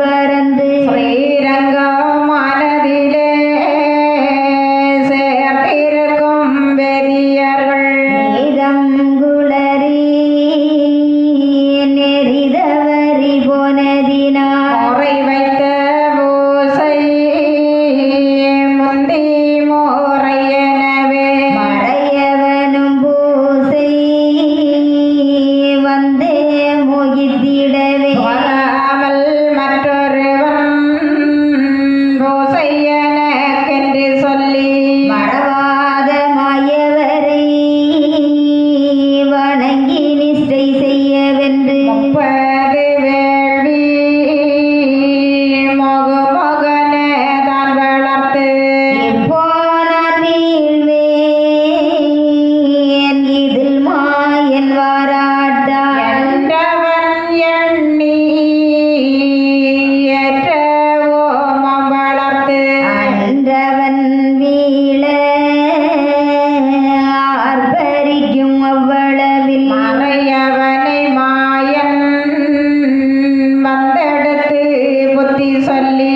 பறந்து ஸ்ரீரங்கம் மனதிலே சேர்த்திருக்கும் வெறியர்கள். நீதம் குளறி நெறிதவறி போனதினா صلي